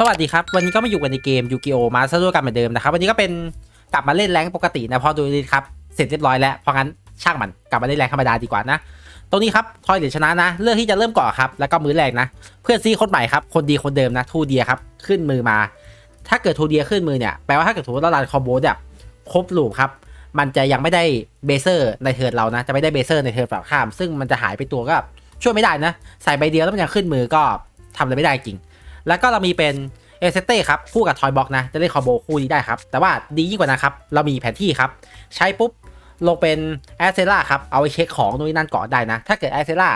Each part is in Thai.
สวัสดีครับ วันนี้ก็มาอยู่กันในเกมยูกิโอมาซะด้วยกันเหมือนเดิมนะครับ วันนี้ก็เป็นกลับมาเล่นแรงปกตินะพอดูดีครับ เสร็จเรียบร้อยแล้ว เพราะงั้นช่างมันกลับมาเล่นแรงธรรมดาดีกว่านะตรงนี้ครับทอยเหรียญชนะนะ เลือกที่จะเริ่มก่อนครับ แล้วก็มือแรกนะ เพื่อนซีคนใหม่ครับ คนดีคนเดิมนะ ทูเดียครับ ขึ้นมือมา ถ้าเกิดทูเดียขึ้นมือเนี่ย แปลว่าถ้าเกิดถูกเรารันคอมโบเนี่ยครบลูปครับ มันจะยังไม่ได้เบเซอร์ในเทิร์นเรานะ จะไม่ได้เบเซอร์ในเทิร์นฝั่งข้าม ซึ่งมันจะหายไปตัวก็ช่วยไม่ได้นะ ใส่ใบเดียวแล้วมันยังขึ้นมือก็ทำอะไรไม่ได้จริง แล้วก็เรามีเป็นเอเซเต้ครับคู่กับทอยบ็อกนะ จะเล่นคอมโบคู่นี้ได้ครับ แต่ว่าดียิ่งกว่านะครับ เรามีแผนที่ครับ ใช้ปุ๊บ ลงเป็นแอสเซล่าครับ เอาไปเช็คของนู่นนั่นก่อนได้นะ ถ้าเกิดแอสเซล่า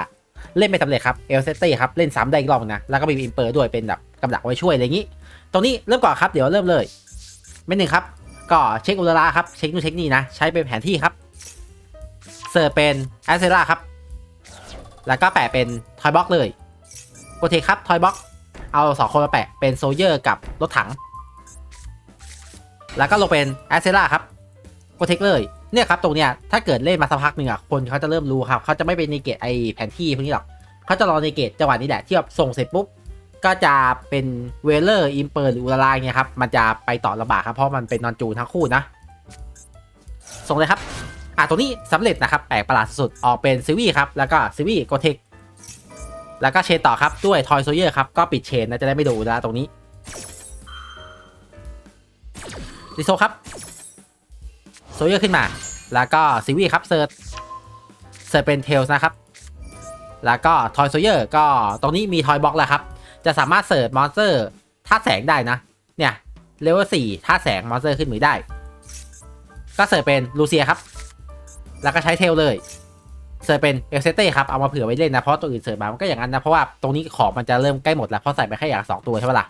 เล่นไม่สำเร็จครับเอลเซเต้ครับเล่นซ้ำได้อีกรอบนะ แล้วก็มีอิมเปอร์ด้วยเป็นแบบกำลังไว้ช่วยอะไรอย่างนี้ ตรงนี้เริ่มก่อนครับเดี๋ยวเริ่มเลยไม่หนึ่งครับ ก็เช็คอุลราครับเช็คนู่นเช็คนี่นะใช้เป็นแผนที่ครับเสิร์ฟเป็นแอสเซล่าครับแล้วก็แปะเป็นทอยบ็อกเลยโกเทครับทอยบ็อก เอาสองคนมาแปะเป็นโซเยอร์กับรถถัง แล้วก็ลงเป็นแอสเซล่าครับโกเทคเลยเนี่ยครับตรงเนี้ยถ้าเกิดเล่นมาสักพักหนึ่งอะคนเขาจะเริ่มรู้ครับเขาจะไม่เป็นในเกตไอแผนที่พวกนี้หรอกเขาจะรอในเกตจังหวะนี้แหละที่แบบส่งเสร็จปุ๊บก็จะเป็นเวเลอร์อิมเปอร์หรืออุลาลาเนี่ยครับมันจะไปต่อลำบากครับเพราะมันเป็นนอนจูนทั้งคู่นะส่งเลยครับอะตรงนี้สำเร็จนะครับแปลกประหลาดสุดๆออกเป็นซิวี่ครับแล้วก็ซิวี่โกเทค แล้วก็เชนต่อครับด้วยทอยโซเยอร์ครับก็ปิดเชนนะจะได้ไม่โดนนะตรงนี้ดิโซครับโซเยอร์ขึ้นมา แล้วก็ซิวีครับเซิร์ชเซิร์ชเป็นเทลส์นะครับ แล้วก็ทอยโซเยอร์ก็ตรงนี้มีทอยบล็อกแล้วครับ จะสามารถเสิร์ชมอนสเตอร์ท่าแสงได้นะ เนี่ยเลเวลสี่ท่าแสงมอนสเตอร์ขึ้นมือได้ ก็เสิร์ชเป็นลูเซียครับ แล้วก็ใช้เทลเลย เสิร์ฟเป็นเอลเซเต้ครับเอามาเผื่อไว้เล่นนะเพราะตัวอื่นเสิร์ฟมามันก็อย่างนั้นนะเพราะว่าตรงนี้ของมันจะเริ่มใกล้หมดแล้วเพราะใส่ไปแค่อย่างสองตัวใช่ไหมล่ะ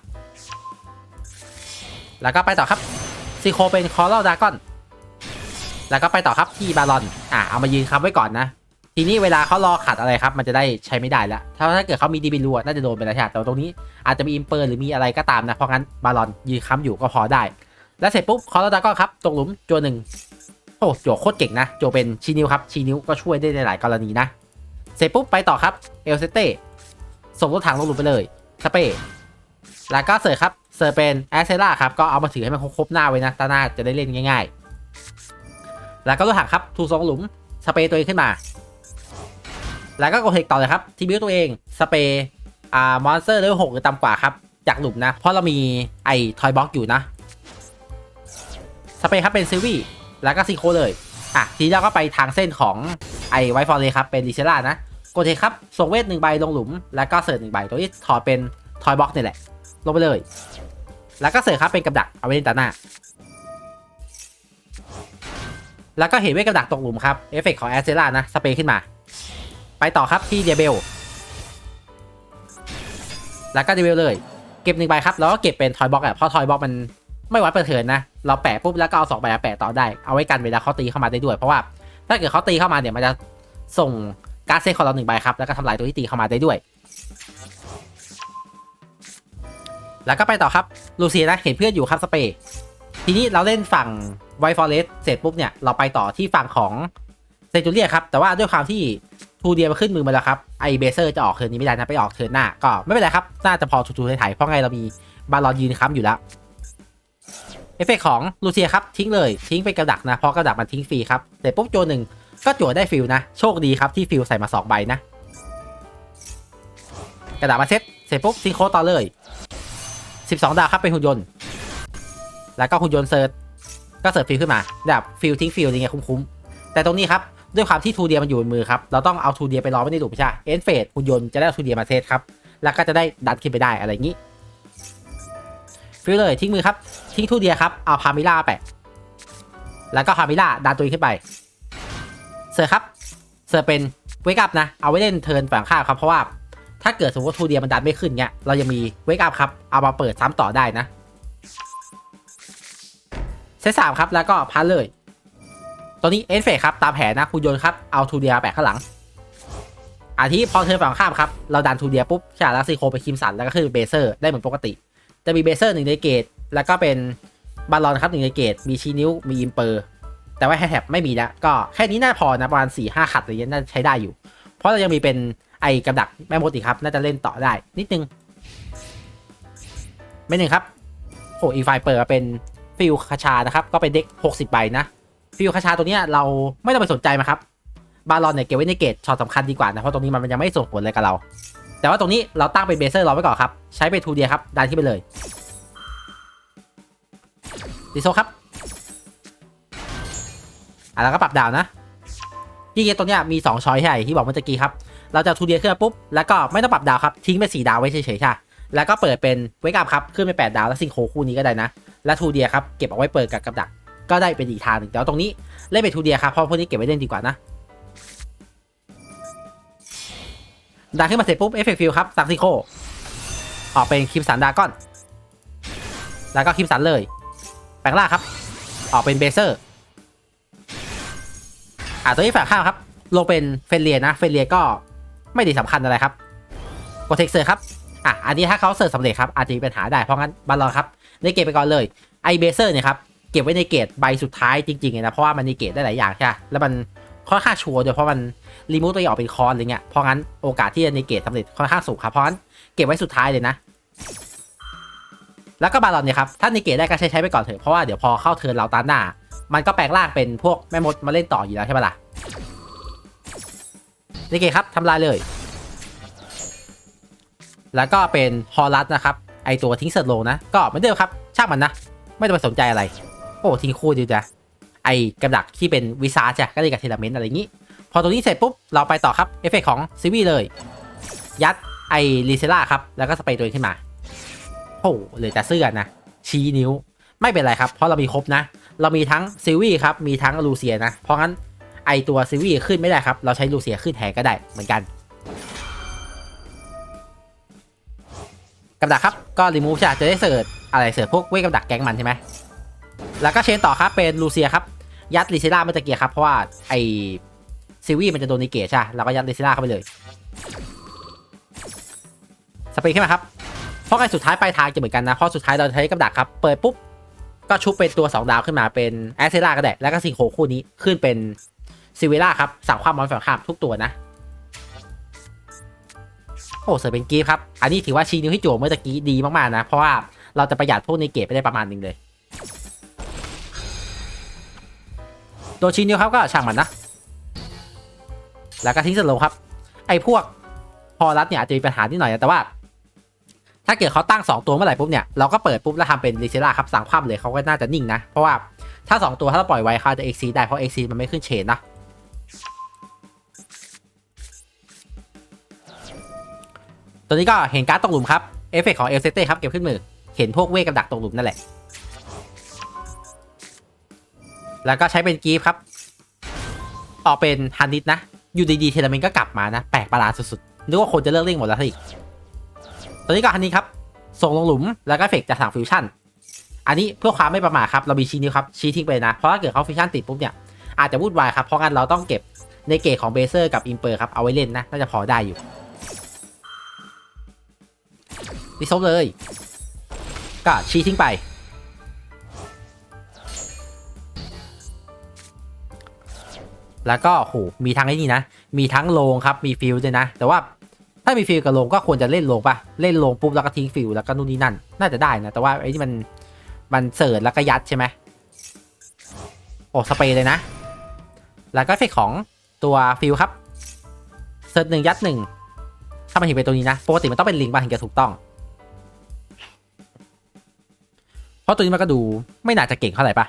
แล้วก็ไปต่อครับซีโคเป็นคอร์ลดากอน แล้วก็ไปต่อครับที่บาลอน อะเอามายืนค้ำไว้ก่อนนะ ทีนี้เวลาเขารอขัดอะไรครับ มันจะได้ใช้ไม่ได้แล้ว ถ้าถ้าเกิดเขามีดีบิลูน่าจะโดนไปแล้วใช่แต่ตรงนี้อาจจะมีอิมเปอร์หรือมีอะไรก็ตามนะ เพราะงั้นบาลอนยืนค้ำอยู่ก็พอได้ แล้วเสร็จปุ๊บคอร์ลดากอนครับ ตรงหลุมจัวหนึ่ง โอ้โจโคตรเก่งนะ โจเป็นชีนิวครับ ชีนิวก็ช่วยได้ในหลายกรณีนะ เสร็จปุ๊บไปต่อครับ เอลเซเต้ส่งรถถังลงหลุมไปเลยสเปย์แล้วก็เสิร์ฟครับ เสิร์ฟเป็นแอสเซล่าครับ ก็เอามาถือให้มันครบหน้าไว้นะตาหน้าจะได้เล่นง่าย ๆ แล้วก็รถถังครับถูส่งหลุมสเปย์ตัวเองขึ้นมา แล้วก็กดเทคต่อเลยครับ ทีบิวตัวเองสเปย์อ่ามอนสเตอร์เลเวลหกหรือต่ำกว่าครับ จากหลุมนะ เพราะเรามีไอ้ทอยบ็อกอยู่นะสเปย์ครับเป็นซิวี่ แล้วก็ซีโคเลย อะ ทีนี้เราก็ไปทางเส้นของไอไวฟอร์เลยครับ เป็นดิเซล่านะกดเทครับ ส่งเวทหนึ่งใบลงหลุม แล้วก็เสิร์ฟหนึ่งใบ ตัวนี้ถอดเป็นทอยบ็อกนี่แหละ ลงไปเลย แล้วก็เสิร์ฟครับเป็นกับดัก เอาไว้เล่นตาหน้า แล้วก็เห็นเวทกับดักตกหลุมครับ เอฟเฟกของแอสเซล่านะ สเปรย์ขึ้นมา ไปต่อครับที่เดียเบล แล้วก็เดียเบลเลย เก็บหนึ่งใบครับ แล้วก็เก็บเป็นทอยบ็อกอะ เพราะทอยบ็อกมัน ไม่วัดเปิดเถินนะ เราแปะปุ๊บแล้วก็เอาสองใบมาแปะต่อได้ เอาไว้กันเวลาเขาตีเข้ามาได้ด้วย เพราะว่าถ้าเกิดเขาตีเข้ามาเนี่ยมันจะส่งการ์ดเซตของเราหนึ่งใบครับ แล้วก็ทำลายตัวที่ตีเข้ามาได้ด้วย แล้วก็ไปต่อครับ ลูเซียนะ เห็นเพื่อนอยู่ครับสเปย์ทีนี้เราเล่นฝั่งไวฟอเรสเสร็จปุ๊บเนี่ย เราไปต่อที่ฝั่งของเซจูเรียครับ แต่ว่าด้วยความที่ทูเดียมาขึ้นมือมาแล้วครับ ไอเบเซอร์จะออกเทิร์นนี้ไม่ได้นะ ไปออกเทิร์นหน้า ก็ไม่เป็นไรครับ น่าจะพอทูๆไทยๆเพราะไงเรามีบาลอนยืนค้ำอยู่แล้ว เอฟเฟกของลูเซียครับทิ้งเลยทิ้งเป็นกระดักนะ เพราะกระดักมันทิ้งฟรีครับเสร็จปุ๊บโจหนึ่งก็จั่วได้ฟิลนะ โชคดีครับที่ฟิลใส่มา 2 ใบนะ กระดาษมาเซ็ตเสร็จปุ๊บทิ้งโคต่อเลย 12 ดาวครับเป็นหุ่นยนต์ แล้วก็หุ่นยนต์เซิร์ชก็เสิร์ฟฟิลขึ้นมาแบบฟิลทิ้งฟิลอะไรเงี้ยคุ้มๆ แต่ตรงนี้ครับด้วยความที่ทูเดียมันอยู่บนมือครับเราต้องเอาทูเดียไปรอไว้ในหลุมใช่ไหมเอ็นเฟดหุ่นยนต์จะได้ทูเดียมาเซตครับแล้วก็จะได้ดันขึ้นไปได้อะไรอย่างนี้ ฟิลเลยทิ้งมือครับ ทิ้งทูเดียครับเอาพามิล่าแปแล้วก็พามิล่าดันตัวเองขึ้นไป เสิร์ฟครับ เสิร์ฟเป็นเวกอัพนะ เอาไว้เล่นเทิร์นฝั่งข้ามครับ เพราะว่าถ้าเกิดสมมติว่าทูเดียมันดันไม่ขึ้นเงี้ย เรายังมีเวกอัพครับ เอามาเปิดซ้ำต่อได้นะ เซตสามครับ แล้วก็พันเลย ตอนนี้เอ็นเฟสครับ ตามแผนนะคุณโยนครับ เอาทูเดียแปะข้างหลังอาทิพอเทิร์นฝั่งข้ามครับ เราดันทูเดียปุ๊บชาแล้วซีโคไปคิมสันแล้วก็คือเบเซอร์ได้เหมือนปกติ จะมีเบเซอร์หนึ่งในเกต แล้วก็เป็นบาลอนครับหนึ่งในเกต มีชีนิ้ว มีอิมเปอร์ แต่ว่าแฮแท็บไม่มีแล้วก็แค่นี้น่าพอนะประมาณ4ี่ห้าขัดอะไรเงี้ยน่าใช้ได้อยู่ เพราะเรายังมีเป็นไอกระดักแม่มดอีกครับ น่าจะเล่นต่อได้นิดนึงไม่หนึ่งครับโอ้อีกฝ่ายเปิดมาเป็นฟิลคาชานะครับ ก็เป็นเด็ก 60 ใบนะ ฟิลคาชาตัวเนี้ยเราไม่ต้องไปสนใจมันครับ บาลอนเนี่ยเก็บไว้ในเกตช็อตสำคัญดีกว่านะ เพราะตรงนี้มันยังไม่ส่งผลอะไรกับเรา แต่ว่าตรงนี้เราตั้งเป็นเบเซอร์รอไว้ก่อนครับ ใช้เป็นทูเดียครับ ดันขึ้นไปเลยดิโซครับ อะแล้วก็ปรับดาวนะที่เกตตรงเนี้ยมี 2 ช้อยใช่ที่บอกเมื่อกี้ครับ เราจะทูเดียขึ้นมาปุ๊บ แล้วก็ไม่ต้องปรับดาวครับ ทิ้งไป4ดาวไว้เฉยๆใช่แล้วก็เปิดเป็นเวกับครับ ขึ้นไป8ดาวแล้วซิงโคคู่นี้ก็ได้นะ และทูเดียครับ เก็บเอาไว้เปิดกับกับดัก ก็ได้เป็นอีกทางหนึ่งแต่ว่าตรงนี้เล่นเป็นทูเดียครับ เพราะพวกนี้เก็บไว้เล่นดีกว่านะ ดันขึ้นมาเสร็จปุ๊บเอฟเฟกต์ฟิลครับซักซิโคออกเป็นคิมสันดาก้อน แล้วก็คิมสันเลย แปลงล่าครับ ออกเป็นเบเซอร์อะตัวนี้ฝั่งข้างครับ ลงเป็นเฟนเลียนะ เฟนเลียก็ไม่ได้สำคัญอะไรครับโปรเทคเซอร์ครับ อะ อันนี้ถ้าเขาเสิร์ฟสำเร็จครับ อาจจะมีปัญหาได้ เพราะงั้นบอลลอครับในเกตไปก่อนเลย ไอเบเซอร์เนี่ยครับ เก็บไว้ในเกตใบสุดท้ายจริงๆเลยนะ เพราะว่ามันในเกตได้หลายอย่างใช่ไหมแล้วมัน ค่อนข้างชัวร์ด้วยเพราะมันรีมูฟตัวเองออกเป็นคอนอะไรเงี้ยเพราะงั้นโอกาสที่จะในเกตสำเร็จค่อนข้างสูงครับเพราะงั้นเก็บไว้สุดท้ายเลยนะ แล้วก็บาลอนเนี่ยครับถ้าในเกตได้ก็ใช้ใช้ไปก่อนเถอะเพราะว่าเดี๋ยวพอเข้าเทิร์นเราตาหน้า มันก็แปลงร่างเป็นพวกแม่มดมาเล่นต่ออยู่แล้วใช่ปะล่ะในเกตครับทำลายเลย แล้วก็เป็นฮอลลัสนะครับไอตัวทิ้งเซอร์โลนะ ก็เหมือนเดิมครับช่างมันนะ ไม่ต้องไปสนใจอะไร โอ้ทิ้งคู่ดีจ้ะ ไอกระดักที่เป็นวิซาจ้ะก็เลยกับเทเลเมนต์อะไรอย่างนี้ พอตรงนี้เสร็จปุ๊บ เราไปต่อครับ เอฟเฟกของซีวีเลย ยัดไอรีเซล่าครับ แล้วก็สเปรย์ตัวเองขึ้นมาโอ้เหลยแต่เสื้อนะ ชี้นิ้วไม่เป็นไรครับ เพราะเรามีครบนะ เรามีทั้งซิวีครับ มีทั้งลูเซียนะ เพราะงั้นไอตัวซิวีขึ้นไม่ได้ครับ เราใช้ลูเซียขึ้นแทนก็ได้เหมือนกันกับดักครับ ก็รีมูฟใช่จะได้เสิร์ชอะไรเสิร์ชพวกเวกับดักแก๊งมันใช่ไหม แล้วก็เชนต่อครับเป็นลูเซียครับ ยัดลิซิล่าเมื่อตะเกียครับเพราะว่าไอซิวีมันจะโดนนิเกตใช่เราก็ยัดลิซิล่าเข้าไปเลยสปรย์ขึ้นมาครับเพราะไอสุดท้ายปลายทางจะเหมือนกันนะเพราะสุดท้ายเราใช้กับดักครับ เปิดปุ๊บก็ชุบเป็นตัว 2 ดาวขึ้นมาเป็นแอสเซล่าก็ได้แล้วก็ซิงโคคู่นี้ขึ้นเป็นซิเวล่าครับสั่งความมอนฝั่งข้ามทุกตัวนะโอ้เสิร์ฟเป็นกีฟครับ อันนี้ถือว่าชี้นิ้วให้โจเมื่อตะกี้ดีมากๆนะ เพราะว่าเราจะประหยัดพวกในเกตไปได้ประมาณหนึ่งเลย ตัวชี้นิ้วครับก็ช่างมันนะ แล้วก็ทิ้งสโลครับ ไอ้พวกพอรัดเนี่ยอาจจะมีปัญหานิดหน่อยนะแต่ว่า ถ้าเกิดเขาตั้ง 2 ตัวเมื่อไหร่ปุ๊บเนี่ยเราก็เปิดปุ๊บแล้วทำเป็นลิเซล่าครับสั่งคว่ำเลยเขาก็น่าจะนิ่งนะ เพราะว่าถ้า 2 ตัวถ้าเราปล่อยไว้เขาจะเอ็กซีได้เพราะเอ็กซีมันไม่ขึ้นเชนนะตัวนี้ก็เห็นการ์ดตกหลุมครับเอฟเฟกของเอลเซเต้ครับเก็บขึ้นมือเห็นพวกเวกับดักตกหลุมนั่นแหละ แล้วก็ใช้เป็นกีฟครับ ออกเป็นฮันนิดนะ อยู่ดีๆเทเลเมนก็กลับมานะ แปลกประหลาดสุดๆนึกว่าคนจะเลิกเล่นหมดแล้วซะอีตัวนี้ก็ฮันนิดครับ ส่งลงหลุมแล้วก็เฟเฟกจากสั่งฟิวชั่น อันนี้เพื่อความไม่ประมาทครับ เรามีชี้นิ้วครับ ชี้ทิ้งไปนะ เพราะถ้าเกิดเขาฟิวชั่นติดปุ๊บเนี่ย อาจจะวุ่นวายครับ เพราะงั้นเราต้องเก็บในเกตของเบเซอร์กับอิมเปอร์ครับ เอาไว้เล่นนะ น่าจะพอได้อยู่ดิซบเลย ก็ชี้ทิ้งไป แล้วก็โหมีทั้งไอ้นี่นะ มีทั้งโลงครับ มีฟิลด้วยนะ แต่ว่าถ้ามีฟิลกับโลงก็ควรจะเล่นโลงปะเล่นโลงปุ๊บแล้วก็ทิ้งฟิลแล้วก็นู่นนี่นั่น น่าจะได้นะ แต่ว่าไอ้นี่มันมันเสิร์ชแล้วก็ยัดใช่ไหมโอ้สเปรย์เลยนะ แล้วก็เฟกของตัวฟิลครับเสิร์ชหนึ่งยัดหนึ่งถ้ามันเห็นเป็นตัวนี้นะ ปกติมันต้องเป็นลิงก์มาถึงจะถูกต้อง เพราะตัวนี้มันก็ดูไม่น่าจะเก่งเท่าไหร่ปะ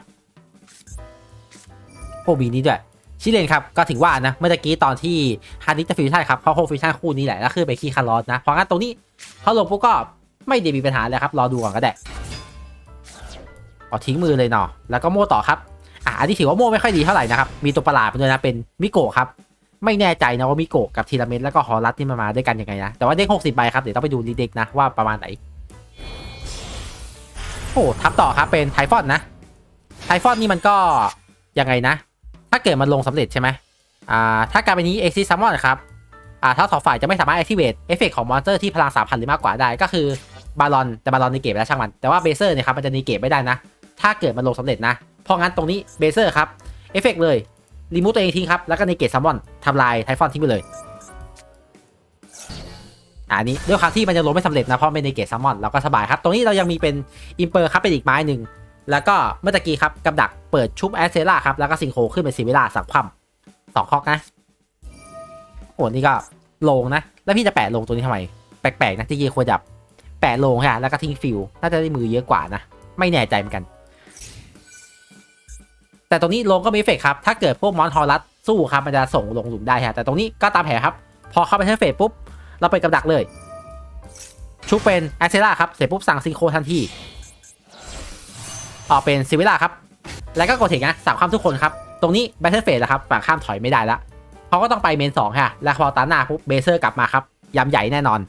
โอ้มีนี้ด้วย ชิเลนครับก็ถึงว่านะเมื่อกี้ตอนที่ฮาร์ดิจะฟิวชั่นครับเพราะโฮฟิวชั่นคู่นี้แหละแล้วคือไปคีคาร์ลอสนะเพราะงั้นตรงนี้เขาลงปุ๊บก็ไม่ได้มีปัญหาเลยครับรอดูก่อนก็ได้เอาทิ้งมือเลยเนาะแล้วก็โม่ต่อครับอะอันนี้ถือว่าโม่ไม่ค่อยดีเท่าไหร่นะครับมีตัวประหลาดไปด้วยนะเป็นมิโกะครับไม่แน่ใจนะว่ามิโกะกับทีละเมนแล้วก็ฮอลลัสที่มามาด้วยกันยังไงนะแต่ว่าเด็ก60ใบครับเดี๋ยวต้องไปดูรีเด็กนะว่าประมาณไหนโอ้ทับต่อครับเป็นไทฟอนนะไทฟอนนี่มันก็ยังไงนะ ถ้าเกิดมันลงสำเร็จใช่ไหมอ่าถ้าการเป็นนี้ Exit Summon ครับอ่าทั้งสองฝ่ายจะไม่สามารถ activate เอฟเฟกของมอนสเตอร์ที่พลัง3,000หรือมากกว่าได้ ก็คือบาลอนแต่บาลอนในเกมแล้วช่างมันแต่ว่าเบเซอร์เนี่ยครับมันจะในเกมไม่ได้นะ ถ้าเกิดมันลงสำเร็จนะเพราะงั้นตรงนี้เบเซอร์ครับเอฟเฟกเลยรีมูฟตัวเองทิ้งครับแล้วก็ในเกตซัมมอนทำลายไทฟอนทิ้งไปเลยอันนี้ด้วยความที่มันจะลงไม่สำเร็จนะเพราะเป็นในเกตซัมมอนเราก็สบายครับ ตรงนี้เรายังมีเป็นอิมเปอร์ครับเป็นอีกไม้หนึ่ง แล้วก็เมื่อตะกี้ครับกับดักเปิดชุบแอสเซล่าครับแล้วก็ซิงโคขึ้นเป็นซีวิล่าสังคว่ำสองคอกนะโอ้นี่ก็ลงนะ แล้วพี่จะแปะลงตัวนี้ทำไม แปลกๆนะที่จริงควรจะแปะลงค่ะแล้วก็ทิ้งฟิลน่าจะได้มือเยอะกว่านะ ไม่แน่ใจเหมือนกัน แต่ตรงนี้ลงก็มีเฟกครับ ถ้าเกิดพวกมอนทอรัสสู้ครับมันจะส่งลงหลุมได้ฮะแต่ตรงนี้ก็ตามแผนครับ พอเข้าไปเทเฟสปุ๊บ เราไปกับดักเลย ชุบเป็นแอคเซล่าครับเสร็จปุ๊บสั่งซิงโคทันที ออกเป็นซิวิล่าครับ แล้วก็กดเถงนะสั่งข้ามทุกคนครับ ตรงนี้แบทเทิลเฟสแล้วครับฝั่งข้ามถอยไม่ได้ละเขาก็ต้องไปเมนสองค่ะ แล้วพอตาหน้าปุ๊บเบเซอร์กลับมาครับยำใหญ่แน่นอน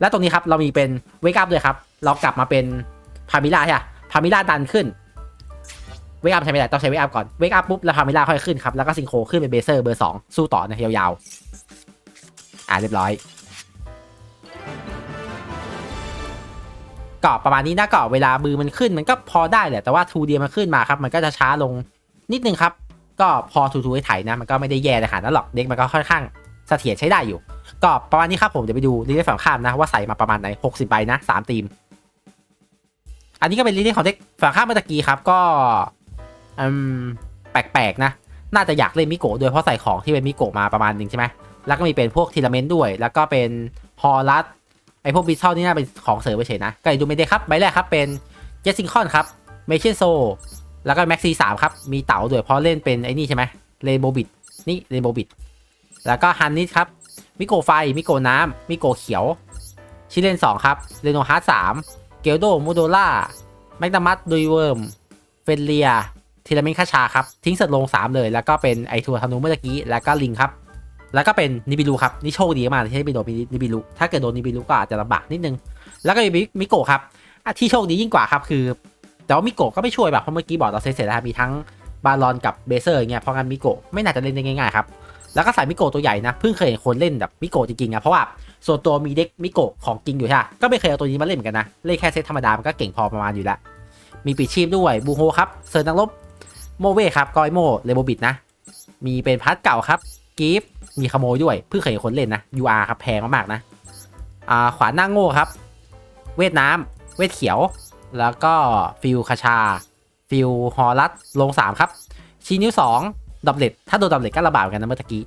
และตรงนี้ครับเรามีเป็นเวกั p ด้วยครับ เรากลับมาเป็นพามิล่าใช่ไหมพามิล่าดันขึ้นเวกั p ใช้ไม่ได้ต้องใช้เวกั p ก่อนเวกั p ปุ๊บแล้วพามิล่าค่อยขึ้นครับแล้วก็ซิงโครขึ้นเป็นเบเซอร์เบอร์สองสู้ต่อนะยาวๆอ่าเรียบร้อย ก็ประมาณนี้นะก็เวลามือมันขึ้น มันก็พอได้แหละแต่ว่าทูเดียมันขึ้นมาครับมันก็จะช้าลงนิดนึงครับ ก็พอทูทูให้ไถนะ มันก็ไม่ได้แย่เลยค่ะนั่นหรอกเด็กมันก็ค่อนข้างเสถียรใช้ได้อยู่ก็ประมาณนี้ครับผมเดี๋ยวไปดูลิสต์ฝั่งข้ามนะว่าใส่มาประมาณไหน 60 ใบนะสามทีม อันนี้ก็เป็นลิสต์ของเด็กฝั่งข้ามเมื่อตะกี้ครับก็อืมแปลกๆนะ น่าจะอยากเล่นมิโกะด้วยเพราะใส่ของที่เป็นมิโกะมาประมาณหนึ่งใช่ไหมแล้วก็มีเป็นพวกทีละเมนต์ด้วย แล้วก็เป็นฮอลัส พวกบิทเทิลนี่น่าเป็นของเสริมไปเฉยนะก็ดูไม่ได้ครับใบแรกครับเป็นเจสซิงคอนครับเมเชนโซแล้วก็แม็กซีสามครับ มีเต๋าด้วยเพราะเล่นเป็นไอ้นี่ใช่ไหมเรนโบบิดนี่เรนโบบิดแล้วก็ฮันนิสครับ มิโกไฟ มิโกน้ำมิโกเขียว ชิเลน2ครับเรโนฮาร์ดสามเกลโดมูโดล่าแมกนามัสดุยเวิร์มเฟนเลียทีลามินคาชาครับ ทิ้งเสร็จลง 3 เลย แล้วก็เป็นไอทัวร์ธนูเมื่อกี้ แล้วก็ลิงครับ แล้วก็เป็นนิบิลูครับนี่โชคดีมากที่ไม่โดนนิบิลูถ้าเกิดโดนนิบิลูก็อาจจะลำบากนิดนึง แล้วก็มีมิโกะครับที่โชคดียิ่งกว่าครับคือ แต่ว่ามิโกะก็ไม่ช่วยแบบเพราะเมื่อกี้บอกเราเซตเสร็จแล้วมีทั้งบาลอนกับเบเซอร์อย่างเงี้ยเพราะงั้นมิโกะไม่น่าจะเล่นได้ง่ายๆครับแล้วก็ใส่มิโกะตัวใหญ่นะเพิ่งเคยเห็นคนเล่นแบบมิโกะจริงๆนะเพราะว่าส่วนตัวมีเด็กมิโกะของจริงอยู่ใช่ไหมก็ไม่เคยเอาตัวนี้มาเล่นเหมือนกันนะเล่นแค่เซตธรรมดามันก็เก่งพอประมาณอยู่แล้วมีปีชีพด้วยบูโฮครับเซิร์นักลบโมเว่ครับกอยโมเลโบบิดนะมีเป็นพัทเก่าครับกีฟ มีขโมยด้วยเพิ่งเคยเห็นคนเล่นนะ UR ครับแพงมากๆนะอ่าขวานหน้าโง่ครับ เวทน้ำเวทเขียว แล้วก็ฟิลคาชา ฟิลฮอลัสลง3ครับ ชีนิ้ว2ดับเล็ตถ้าโดนดับเล็ตก็ระบาดเหมือนกันนะเมื่อกี้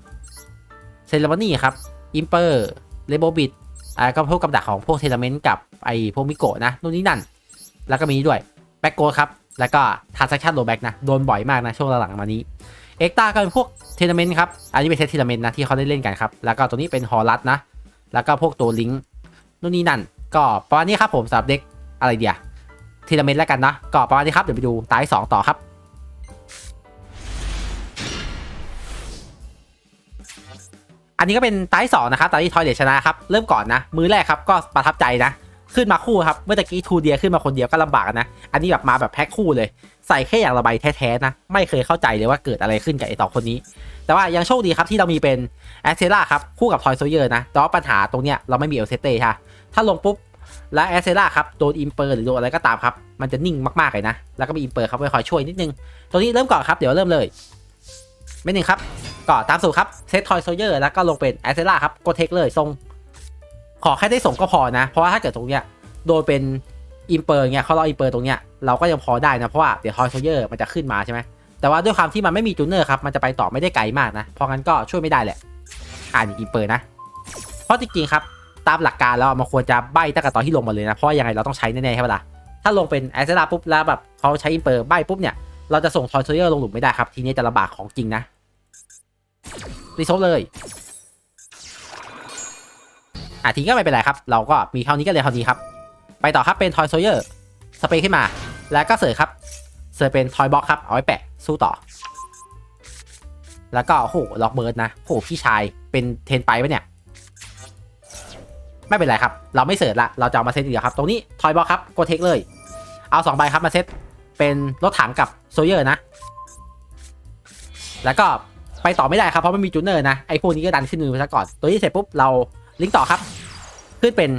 เซเลมอนี่ครับอิมเปอร์เลโบบิดอ่าก็พวกกับดักของพวกเทเลเมนต์กับไอพวกมิโกะนะนู่นนี่นั่น แล้วก็มีด้วยแบ็กโกครับ แล้วก็ทาร์ซัคชั่นโดแบ็กนะ โดนบ่อยมากนะ ช่วงหลังๆมานี้ เอ็กตาก็เป็นพวกเทเลเมนต์ครับ อันนี้เป็นเซตเทเลเมนต์นะที่เขาได้เล่นกันครับ แล้วก็ตัวนี้เป็นฮอลัสนะ แล้วก็พวกตัวลิงก์นู่นนี่นั่น ก็ประมาณนี้ครับผมสำหรับเด็กอะไรเดียเทีละเมนต์แล้วกันนะ ก็ประมาณนี้ครับ เดี๋ยวไปดูตายสองต่อครับอันนี้ก็เป็นตายสองนะครับตอนที่ทอยเดชนะครับ เริ่มก่อนนะ มือแรกครับก็ประทับใจนะ ขึ้นมาคู่ครับ เมื่อตะกี้ทูเดียขึ้นมาคนเดียวก็ลำบากนะ อันนี้แบบมาแบบแพ็คคู่เลย ใส่แค่อย่างระบายแท้ๆนะ ไม่เคยเข้าใจเลยว่าเกิดอะไรขึ้นกับไอต่อคนนี้ แต่ว่ายังโชคดีครับที่เรามีเป็นแอสเซล่าครับคู่กับทอยโซเยอร์นะแต่ว่าปัญหาตรงเนี้ยเราไม่มีเอลเซเต้ค่ะถ้าลงปุ๊บและแอสเซล่าครับโดนอิมเปอร์หรือโดนอะไรก็ตามครับ มันจะนิ่งมากๆเลยนะ แล้วก็มีอิมเปอร์ครับไว้คอยช่วยนิดนึง ตัวนี้เริ่มก่อนครับ เดี๋ยวเริ่มเลยไม่หนึ่งครับ ก็ตามสูตรครับ เซตทอยโซเยอร์แล้วก็ลงเป็นแอสเซล่าครับกดเทคเลยทรง ขอแค่ได้ส่งก็พอนะ เพราะว่าถ้าเกิดตรงเนี้ยโดนเป็นอิมเปอร์เงี้ยเขารออิมเปอร์ตรงเนี้ยเราก็ยังพอได้นะเพราะว่าเดี๋ยวทอยโซเยอร์มันจะขึ้นมาใช่ไหมแต่ว่าด้วยความที่มันไม่มีจูเนอร์ครับมันจะไปต่อไม่ได้ไกลมากนะเพราะงั้นก็ช่วยไม่ได้แหละอ่านอิมเปอร์นะ เพราะจริงๆครับตามหลักการแล้วมันควรจะใบตั้งแต่ตอนที่ลงมาเลยนะเพราะยังไงเราต้องใช้แน่ๆใช่ปะล่ะถ้าลงเป็นแอสเซลาปุ๊บแล้วแบบเขาใช้อิมเปอร์ใบปุ๊บเนี่ยเราจะส่งทอยโซเยอร์ลงหลุมไม่ได้ครับทีนี้จะลำบากของจริงนะรีโซเลย อะทีก็ไม่เป็นไรครับ เราก็มีเท่านี้ก็เลยเท่านี้ครับ ไปต่อครับเป็นทอยโซเยอร์สเปรย์ขึ้นมา แล้วก็เสิร์ฟครับ เสิร์ฟเป็นทอยบ็อกครับ เอาไว้แปะ สู้ต่อ แล้วก็โอ้โหล็อกเบิร์ดนะโอ้โหพี่ชายเป็นเทนไปปะเนี่ย ไม่เป็นไรครับ เราไม่เสิร์ชละ เราจะเอามาเซตอีกครับ ตรงนี้ทอยบ็อลครับกดเทคเลย เอา2ใบครับมาเซตเป็นรถถังกับโซเยอร์นะ แล้วก็ไปต่อไม่ได้ครับเพราะไม่มีจูเนอร์นะไอ้พวกนี้ก็ดันขึ้นมือไปซะก่อน ตัวนี้เสร็จปุ๊บเราลิงก์ต่อครับ ขึ้นเป็น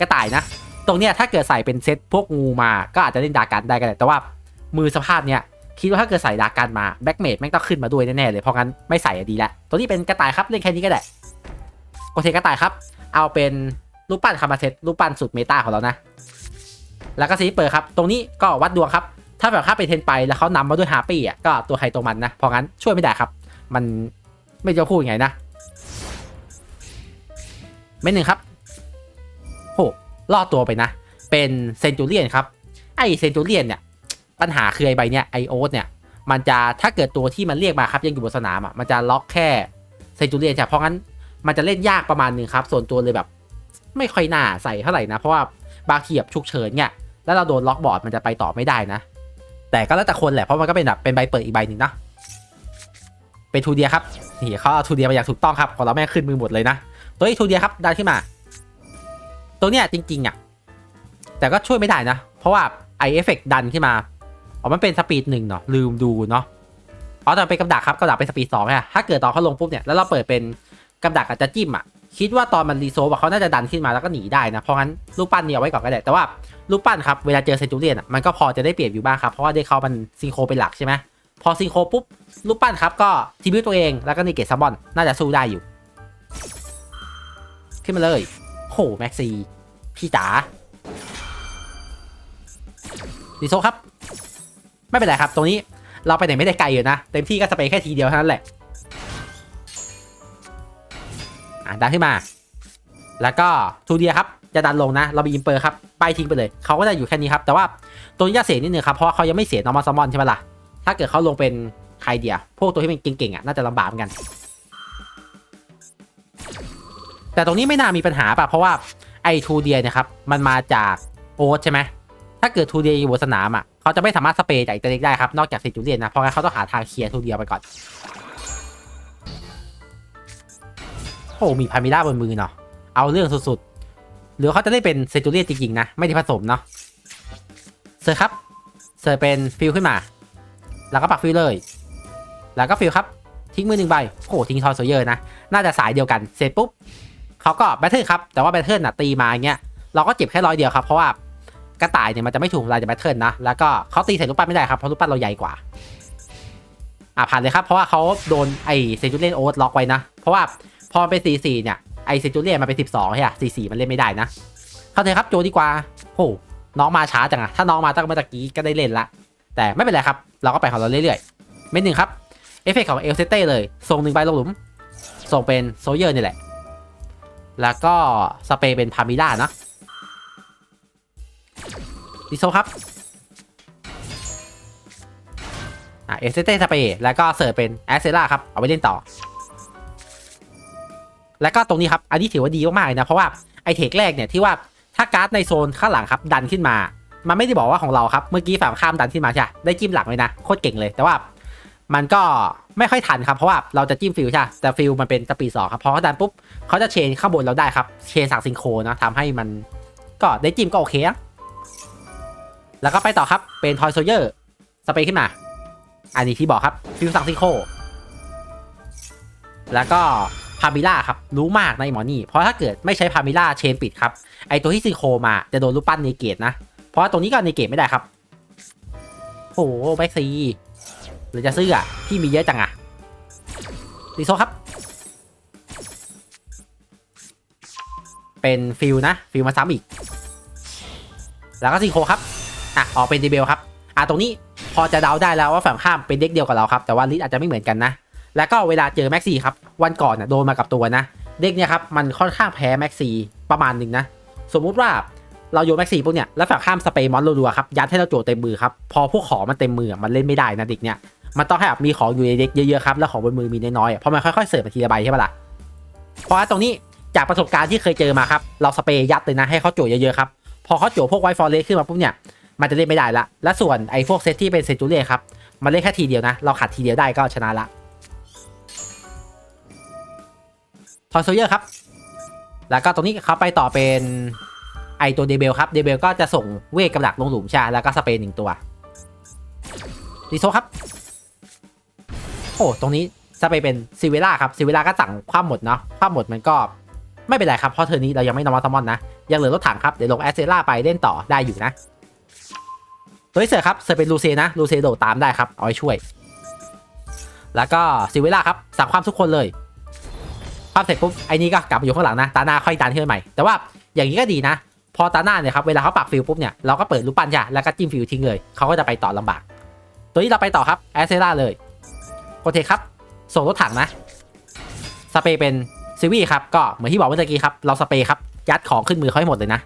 กระต่ายนะ ตรงเนี้ยถ้าเกิดใส่เป็นเซตพวกงูมาก็อาจจะเล่นดากันได้กันแต่ว่ามือสภาพเนี้ยคิดว่าถ้าเกิดใส่ดากันมาแบ็กเมดแม่งต้องขึ้นมาด้วยแน่ๆเลยเพราะงั้นไม่ใส่ดีละตัวนี้เป็นกระต่ายครับเล่นแค่นี้ก็ได้กดเทคกระต่ายครับ เอาเป็นรูปปั้นคามาเซตรูปปั้นสุดเมตาของเรานะ แล้วก็ซีเปิดครับ ตรงนี้ก็วัดดวงครับ ถ้าแบบค่าไปเทนไปแล้วเขานำมาด้วยฮาปี้อะก็ตัวใครตัวมันนะเพราะงั้นช่วยไม่ได้ครับ มันไม่จะพูดยังไงนะเม็ดหนึ่งครับ โหล่อตัวไปนะ เป็นเซนจูเรียนครับ ไอเซนจูเรียนเนี่ย ปัญหาคือไอใบเนี่ยไอโอสเนี่ย มันจะถ้าเกิดตัวที่มันเรียกมาครับยังอยู่บนสนามอะมันจะล็อกแค่เซนจูเรียนใช่เพราะงั้นมันจะเล่นยากประมาณหนึ่งครับ ส่วนตัวเลยแบบ ไม่ค่อยน่าใส่เท่าไหร่นะ เพราะว่าบางทีแบบฉุกเฉินเนี่ยแล้วเราโดนล็อกบอร์ดมันจะไปต่อไม่ได้นะ แต่ก็แล้วแต่คนแหละเพราะมันก็เป็นแบบเป็นใบเปิดอีกใบหนึ่งนะเป็นทูเดียครับนี่เขาเอาทูเดียมาอย่างถูกต้องครับของเราแม่งขึ้นมือหมดเลยนะตัวนี้ทูเดียครับดันขึ้นมา ตัวเนี้ยจริงๆอะแต่ก็ช่วยไม่ได้นะ เพราะว่าไอเอฟเฟกดันขึ้นมาอ๋อมันเป็นสปีดหนึ่งเนาะลืมดูเนาะอ๋อแต่เป็นกับดักครับกับดักเป็นสปีดสองอะถ้าเกิดตอนเขาลงปุ๊บเนี่ยแล้วเราเปิดเป็นกับดักอาจจะจิ้มอะคิดว่าตอนมันรีโซฟอะเขาน่าจะดันขึ้นมาแล้วก็หนีได้นะ เพราะงั้นลูกปั้นเนี่ยเอาไว้ก่อนก็ได้ แต่ว่าลูกปั้นครับ เวลาเจอเซนจูเรียนอะมันก็พอจะได้เปรียบอยู่บ้างครับ เพราะว่าได้เขามันซิงโครเป็นหลักใช่ไหมพอซิงโครปุ๊บลูกปั้นครับก็ทีบิวตัวเองแล้วก็นิเกตซัมบอนน่าจะสู้ได้อยู่ ขึ้นมาเลยโหแม็กซี พี่จ๋าดีโซครับ ไม่เป็นไรครับ ตรงนี้เราไปไหนไม่ได้ไกลอยู่นะ เต็มที่ก็สเปรย์แค่ทีเดียวเท่านั้นแหละ อะดันขึ้นมา แล้วก็ทูเดียครับจะดันลงนะ เรามีอิมเปอร์ครับไปทิ้งไปเลย เขาก็จะอยู่แค่นี้ครับ แต่ว่าตัวนี้จะเสียนิดนึงครับ เพราะเขายังไม่เสียนอร์มอลซมอนใช่ไหมล่ะ ถ้าเกิดเขาลงเป็นใครเดีย พวกตัวที่เป็นเก่งๆอะน่าจะลำบากเหมือนกัน แต่ตรงนี้ไม่น่ามีปัญหาป่ะ เพราะว่า ไอทูเดียเนี่ยครับ มันมาจากโอ๊ตใช่ไหม ถ้าเกิดทูเดียอยู่บนสนามอะเขาจะไม่สามารถสเปรย์จากอิตาเล็กได้ครับ นอกจากเซจูเรียนนะ เพราะงั้นเขาต้องหาทางเคลียร์ทูเดียไปก่อน โอ้มีพามิล่าบนมือเนาะ เอาเรื่องสุดๆ หรือเขาจะได้เป็นเซจูเรียนจริงๆนะ ไม่ได้ผสมเนาะเซอร์ครับเซอร์เป็นฟิลขึ้นมา แล้วก็ปักฟิลเลย แล้วก็ฟิลครับ ทิ้งมือหนึ่งใบ โอ้ทิ้งทอยโซเยอร์นะ น่าจะสายเดียวกัน เสร็จปุ๊บ เขาก็แบทเทิลครับ แต่ว่าแบทเทิลน่ะตีมาอย่างเงี้ย เราก็เจ็บแค่ร้อยเดียวครับ เพราะว่ากระต่ายเนี่ยมันจะไม่ถูกลายจากแบทเทิลนะ แล้วก็เขาตีใส่ลูกปั้นไม่ได้ครับ เพราะลูกปั้นเราใหญ่กว่า อะผ่านเลยครับ เพราะว่าเขาโดนไอเซนจูเลียนโอ๊ตล็อกไว้นะ เพราะว่าพอเป็นสี่สี่เนี่ย ไอเซนจูเลียนมันเป็นสิบสองใช่ไหมสี่สี่มันเล่นไม่ได้นะ เข้าใจครับโจดีกว่าโอ้น้องมาช้าจังอะถ้าน้องมาตั้งเมื่อกี้ก็ได้เล่นละ แต่ไม่เป็นไรครับ เราก็ไปของเราเรื่อยๆ เม็ดหนึ่งครับ เอฟเฟกต์ของเอลเซเต้เลย ส่งหนึ่งใบลงหลุม ส่งเป็นโซเยอร์นี่แหละ แล้วก็สเปรย์เป็นพามิล่านะดิโซครับอะเอลเซเตสเปรย์แล้วก็เสิร์ฟเป็นแอสเซล่าครับ เอาไว้เล่นต่อ แล้วก็ตรงนี้ครับ อันนี้ถือว่าดีมากๆเลยนะ เพราะว่าไอเทคแรกเนี่ยที่ว่าถ้าการ์ดในโซนข้างหลังครับดันขึ้นมา มันไม่ได้บอกว่าของเราครับ เมื่อกี้ฝั่งข้ามดันขึ้นมาใช่ ได้จิ้มหลังเลยนะ โคตรเก่งเลย แต่ว่า มันก็ไม่ค่อยทันครับ เพราะว่าเราจะจิ้มฟิลใช่แต่ฟิลมันเป็นสปีดสองครับพอเขาดันปุ๊บเขาจะเชนข้างบนเราได้ครับ เชนสั่งซิงโครนะทำให้มันก็ได้จิ้มก็โอเคอะแล้วก็ไปต่อครับเป็นทอยโซเยอร์สเปรย์ขึ้นมา อันนี้ที่บอกครับฟิลสั่งซิงโครแล้วก็พามิล่าครับรู้มากในหมอนี่เพราะถ้าเกิดไม่ใช้พามิล่าเชนปิดครับไอตัวที่ซิงโครมาจะโดนรูปปั้นเนเกตนะเพราะว่าตรงนี้ก็เนเกตไม่ได้ครับโหแบ็กซี หรือจะซื้ออะที่มีเยอะจังอะดีโซครับ เป็นฟิลนะฟิลมาซ้ำอีก แล้วก็ซิโคครับอะออกเป็นดีเบลครับอะตรงนี้พอจะเดาได้แล้วว่าฝั่งข้ามเป็นเด็กเดียวกับเราครับ แต่ว่าลิสอาจจะไม่เหมือนกันนะ แล้วก็เวลาเจอแม็กซี่ครับวันก่อนน่ะโดนมากับตัวนะ เด็กเนี่ยครับมันค่อนข้างแพ้แม็กซี่ประมาณหนึ่งนะ สมมุติว่าเราโยนแม็กซี่ปุ๊บเนี่ยแล้วฝั่งข้ามสเปรย์มอนรัวๆครับยัดให้เราโจเต็มมือครับพอพวกขอมันเต็มมือมันเล่นไม่ได้นะเด็กเนี่ย มันต้องให้แบบมีของอยู่ในเด็กเยอะๆครับแล้วของบนมือมีน้อยๆอะเพราะมันค่อยๆเสิร์ฟมาทีละใบใช่ปะล่ะเพราะว่าตรงนี้จากประสบการณ์ที่เคยเจอมาครับเราสเปรย์ยัดเลยนะให้เขาโจยเยอะๆครับพอเขาโจยพวกไวฟอร์เรสขึ้นมาปุ๊บเนี่ยมันจะเล่นไม่ได้ละ และส่วนไอ้พวกเซตที่เป็นเซจูเรียครับ มันเล่นแค่ทีเดียวนะ เราขัดทีเดียวได้ก็ชนะละทอยโซเยอร์ครับ แล้วก็ตรงนี้เขาไปต่อเป็นไอตัวเดเบลครับ เดเบลก็จะส่งเวทกับดักลงหลุมใช่ แล้วก็สเปนหนึ่งตัวดีโซครับ โอ้ตรงนี้สเปเป็นซิเวล่าครับซิเวล่าก็สั่งความหมดเนาะความหมดมันก็ไม่เป็นไรครับเพราะเธอนี้เรายังไม่นอมอลซัมอนนะ ยังเหลือรถถังครับ เดี๋ยวลงแอสเซล่าไปเล่นต่อได้อยู่นะเฮ้ยเสือครับเสือเป็นลูเซนะลูเซโดดตามได้ครับเอาช่วย แล้วก็ซิเวล่าครับสั่งความทุกคนเลยความเสร็จปุ๊บไอ้นี่ก็กลับมาอยู่ข้างหลังนะตาหน้าค่อยดันขึ้นใหม่แต่ว่าอย่างนี้ก็ดีนะ พอตาหน้าเนี่ยครับเวลาเขาปักฟิลปุ๊บเนี่ยเราก็เปิดลูกปั้นใช่ปะแล้วก็จิ้มฟิลทิ้งเลยเขาก็จะไปต่อลำบาก ตัวนี้เราไปต่อครับแอสเซล่าเลย โกเทครับ ส่งรถถังนะสเปรย์เป็นซิวี่ครับ ก็เหมือนที่บอกเมื่อกี้ครับ เราสเปรย์ครับ ยัดของขึ้นมือเขาให้หมดเลยนะ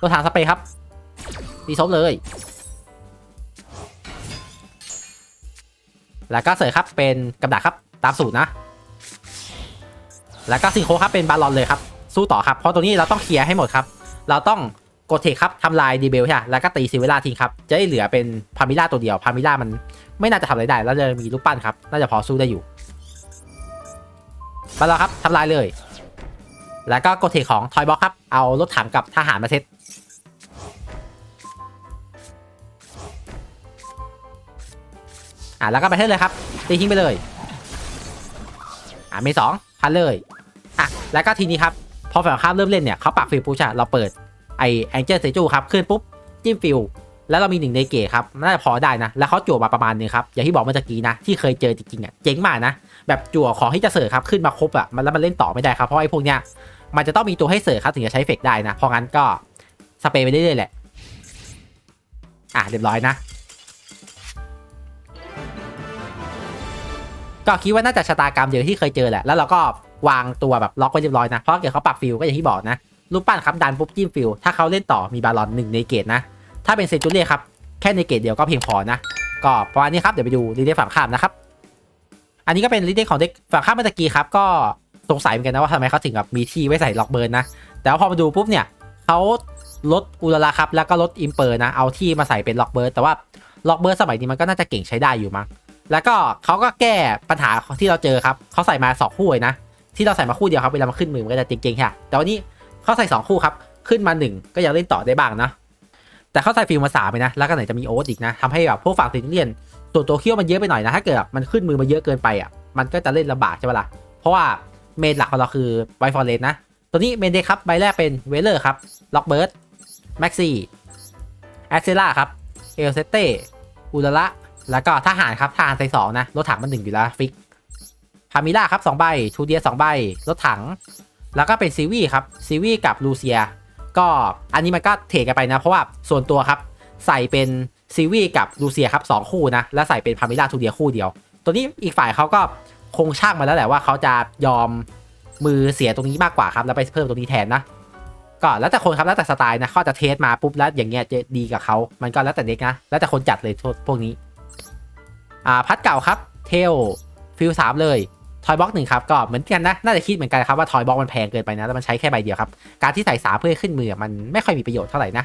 รถถังสเปรย์ครับตีซบเลย แล้วก็เสยครับเป็นกับดักครับตามสูตรนะ แล้วก็ซิงโคครับเป็นบาลอนเลยครับ สู้ต่อครับ เพราะตัวนี้เราต้องเคลียร์ให้หมดครับ เราต้องกดเทคครับทำลายดีเบลใช่ปะแล้วก็ตีซิเวล่าทิ้งครับ จะได้เหลือเป็นพามิล่าตัวเดียว พามิล่ามัน ไม่น่าจะทำอะไรได้ แล้วจะมีลูกปั้นครับ น่าจะพอสู้ได้อยู่บาแลอนครับทำลายเลย แล้วก็กดเทคของทอยบ็อกครับ เอารถถังกับทหารมาเซตอะแล้วก็ไปเทสเลยครับ ตีทิ้งไปเลย อะมีสองพันเลยอะแล้วก็ทีนี้ครับ พอฝั่งข้ามเริ่มเล่นเนี่ยเขาปักฟิลปุ๊บใช่เราเปิดไอแองเจิลเซจูครับ ขึ้นปุ๊บจิ้มฟิล แล้วเรามีหนึ่งในเกตครับน่าจะพอได้นะ แล้วเขาจั่วมาประมาณนึงครับอย่างที่บอกเมื่อกี้นะที่เคยเจอจริงๆอะเจ๋งมากนะ แบบจั่วของที่จะเสิร์ฟครับขึ้นมาครบอะมันแล้วมันเล่นต่อไม่ได้ครับเพราะไอ้พวกเนี้ยมันจะต้องมีตัวให้เสิร์ฟครับถึงจะใช้เฟกได้นะเพราะงั้นก็สเปรย์ไปเรื่อยๆแหละอะเรียบร้อยนะ ก็คิดว่าน่าจะชะตากรรมเดียวที่เคยเจอแหละแล้วเราก็วางตัวแบบล็อกไว้เรียบร้อยนะเพราะเกิดเขาปักฟิลก็อย่างที่บอกนะลูกปั้นครับดันปุ๊บจิ้มฟิลถ้าเขาเล่นต่อมีบาลอนหนึ่งในเกตนะ ถ้าเป็นเซนจูเรียครับ แค่ในเกตเดียวก็เพียงพอนะ ก็ประมาณนี้ครับ เดี๋ยวไปดูรีเดฝั่งข้ามนะครับ อันนี้ก็เป็นรีเดของเด็กฝั่งข้ามเมื่อกี้ครับก็สงสัยเหมือนกันนะว่าทำไมเขาถึงแบบมีที่ไว้ใส่ล็อกเบิร์นนะ แต่ว่าพอมาดูปุ๊บเนี่ยเขาลดอุลาราครับแล้วก็ลดอิมเปอร์นะเอาที่มาใส่เป็นล็อกเบิร์นแต่ว่าล็อกเบิร์นสมัยนี้มันก็น่าจะเก่งใช้ได้อยู่มั้งแล้วก็เขาก็แก้ปัญหาที่เราเจอครับเขาใส่มาสองคู่เลยนะที่เราใส่มาคู่เดียวครับเวลามาขึ้นมือมันก็จะเจ๊งๆค่ะแต่วันนี้เขาใส่สองคู่ครับขึ้นมาหนึ่งก็ยังเล่นต่อได้บ้างนะ แต่เขาใส่ฟิลมาสามไปนะ แล้วก็ไหนจะมีโอ๊ตอีกนะทำให้แบบพวกฝั่งติเลียนส่วนตัวเคี้ยวมันเยอะไปหน่อยนะ ถ้าเกิดมันขึ้นมือมาเยอะเกินไปอะ มันก็จะเล่นลำบากใช่ปะล่ะ เพราะว่าเมนหลักของเราคือไวฟอร์เรนนะ ตัวนี้เมนเดครับ ใบแรกเป็นเวเลอร์ครับ ล็อกเบิร์ด แม็กซี่ แอคเซล่าครับ เอลเซเต้ อุลาระแล้วก็ทหารครับ ทหารใส่สองนะ รถถังมันหนึ่งอยู่แล้วฟิก พามิล่าครับสองใบ ทูเดียสองใบ รถถัง แล้วก็เป็นซีวีครับ ซีวีกับลูเซีย ก็อันนี้มันก็เทกันไปนะ เพราะว่าส่วนตัวครับ ใส่เป็นซีวีกับลูเซียครับสองคู่นะ แล้วใส่เป็นพามิล่าทูเดียคู่เดียว ตัวนี้อีกฝ่ายเขาก็คงช่างมาแล้วแหละว่าเขาจะยอมมือเสียตรงนี้มากกว่าครับ แล้วไปเพิ่มตรงนี้แทนนะก็แล้วแต่คนครับแล้วแต่สไตล์นะเขาจะเทสมาปุ๊บแล้วอย่างเงี้ยจะดีกับเขามันก็แล้วแต่เด็กนะ แล้วแต่คนจัดเลยพวกนี้ อ่าพัดเก่าครับ เทลฟิลสามเลย ทอยบ็อกหนึ่งครับก็เหมือนกันนะน่าจะคิดเหมือนกันครับว่าทอยบ็อกมันแพงเกินไปนะแล้วมันใช้แค่ใบเดียวครับการที่ใส่สาเพื่อขึ้นมือมันไม่ค่อยมีประโยชน์เท่าไหร่นะ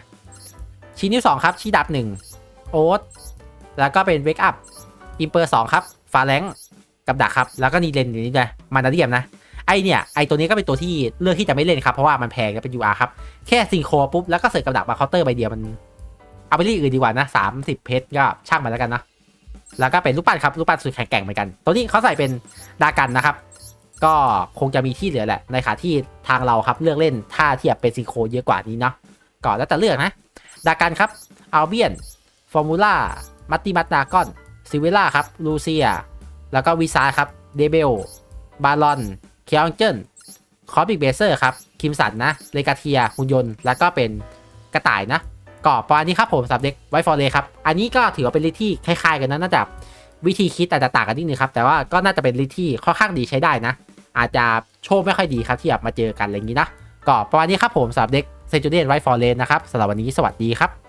ชิ้นที่สองครับชี้ดับหนึ่งโอ๊ตแล้วก็เป็นเวกอัพอิมเปอร์สองครับฟาแรงกับดักครับแล้วก็นีเลนอยู่นี่เลยมานาเดียมนะไอเนี่ยไอตัวนี้ก็เป็นตัวที่เลือกที่จะไม่เล่นครับเพราะว่ามันแพงก็เป็น UR ครับแค่ซิงโครปุ๊บแล้วก็เสิร์ฟกับดักมาเคาน์เตอร์ใบเดียวมันเอาไปเล่อื่นดีกว่านะสามสิบเพชรก็ช่างมันแล้วกันนะ แล้วก็เป็นลูกปั้นครับลูกปั้นสุดแข็งแกร่งเหมือนกัน ตัวนี้เขาใส่เป็นดากันนะครับ ก็คงจะมีที่เหลือแหละ ในขาที่ทางเราครับเลือกเล่นท่าเที่แบเป็นซิงโคเยอะกว่านี้เนาะก่อนแล้วแต่เลือกนะ ดากันครับอัลเบียนฟอร์มูล่ามัตติมัตดากอนซิเวล่าครับลูเซีย แล้วก็วีซาครับเดเบลบาลอนเคียงเจิลคอบิกเบเซอร์ครับคิมสันนะเลกาเทียหุ่นยนต์แล้วก็เป็นกระต่ายนะ ก็ประมาณนี้ครับผมสำหรับเด็กไวฟอร์เลครับ อันนี้ก็ถือว่าเป็นลิที่คล้ายๆกันนะน่าจะวิธีคิดแต่ต่างกันนิดนึงครับ แต่ว่าก็น่าจะเป็นลิที่ค่อนข้างดีใช้ได้นะ อาจจะโชคไม่ค่อยดีครับที่แบบมาเจอกันอะไรอย่างนี้นะก็ประมาณนี้ครับผมสำหรับเด็กเซจูเดียนไวฟอร์เลนนะครับสำหรับวันนี้สวัสดีครับ